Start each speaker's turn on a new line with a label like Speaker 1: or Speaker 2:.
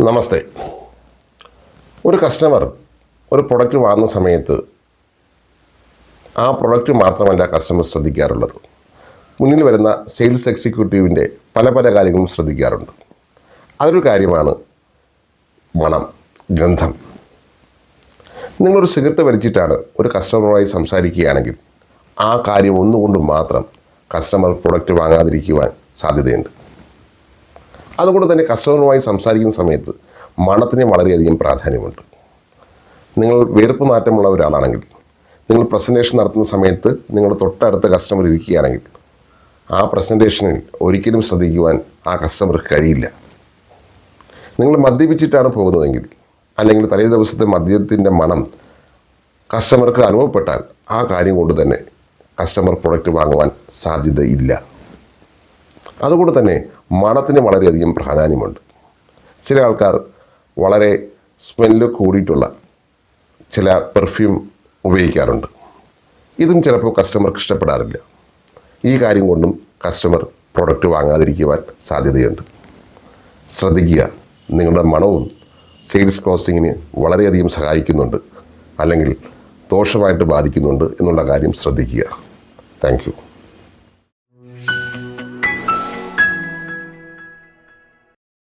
Speaker 1: നമസ്തേ. ഒരു കസ്റ്റമർ ഒരു പ്രൊഡക്റ്റ് വാങ്ങുന്ന സമയത്ത് ആ പ്രൊഡക്റ്റ് മാത്രമല്ല കസ്റ്റമർ ശ്രദ്ധിക്കാറുള്ളത്. മുന്നിൽ വരുന്ന സെയിൽസ് എക്സിക്യൂട്ടീവിന്റെ പല പല കാര്യങ്ങളും ശ്രദ്ധിക്കാറുണ്ട്. അതൊരു കാര്യമാണ് മണം ഗന്ധം. നിങ്ങളൊരു സിഗരറ്റ് വലിച്ചിട്ടാണ് ഒരു കസ്റ്റമറുമായി സംസാരിക്കുകയാണെങ്കിൽ ആ കാര്യം ഒന്നുകൊണ്ട് മാത്രം കസ്റ്റമർ പ്രൊഡക്റ്റ് വാങ്ങാതിരിക്കുവാൻ സാധ്യതയുണ്ട്. അതുകൊണ്ട് തന്നെ കസ്റ്റമറുമായി സംസാരിക്കുന്ന സമയത്ത് മണത്തിന് വളരെയധികം പ്രാധാന്യമുണ്ട്. നിങ്ങൾ വേർപ്പ് നാറ്റമുള്ള ഒരാളാണെങ്കിൽ നിങ്ങൾ പ്രസന്റേഷൻ നടത്തുന്ന സമയത്ത് നിങ്ങൾ തൊട്ടടുത്ത കസ്റ്റമർ ഇരിക്കുകയാണെങ്കിൽ ആ പ്രസന്റേഷനിൽ ഒരിക്കലും ശ്രദ്ധിക്കുവാൻ ആ കസ്റ്റമർക്ക് കഴിയില്ല. നിങ്ങൾ മദ്യപിച്ചിട്ടാണ് പോകുന്നതെങ്കിൽ അല്ലെങ്കിൽ തലേ ദിവസത്തെ മദ്യത്തിന്റെ മണം കസ്റ്റമർക്ക് അനുഭവപ്പെട്ടാൽ ആ കാര്യം കൊണ്ട് തന്നെ കസ്റ്റമർ പ്രൊഡക്റ്റ് വാങ്ങുവാൻ സാധ്യതയില്ല. അതുകൊണ്ട് തന്നെ മണത്തിന് വളരെയധികം പ്രാധാന്യമുണ്ട്. ചില ആൾക്കാർ വളരെ സ്മെല്ല് കൂടിയിട്ടുള്ള ചില പെർഫ്യൂം ഉപയോഗിക്കാറുണ്ട്. ഇതും ചിലപ്പോൾ കസ്റ്റമർക്ക് ഇഷ്ടപ്പെടാറില്ല. ഈ കാര്യം കൊണ്ടും കസ്റ്റമർ പ്രൊഡക്റ്റ് വാങ്ങാതിരിക്കുവാൻ സാധ്യതയുണ്ട്. ശ്രദ്ധിക്കുക നിങ്ങളുടെ മണവും സെയിൽസ് ക്ലോസിങ്ങിന് വളരെയധികം സഹായിക്കുന്നുണ്ട് അല്ലെങ്കിൽ ദോഷമായിട്ട് ബാധിക്കുന്നുണ്ട് എന്നുള്ള കാര്യം ശ്രദ്ധിക്കുക. താങ്ക്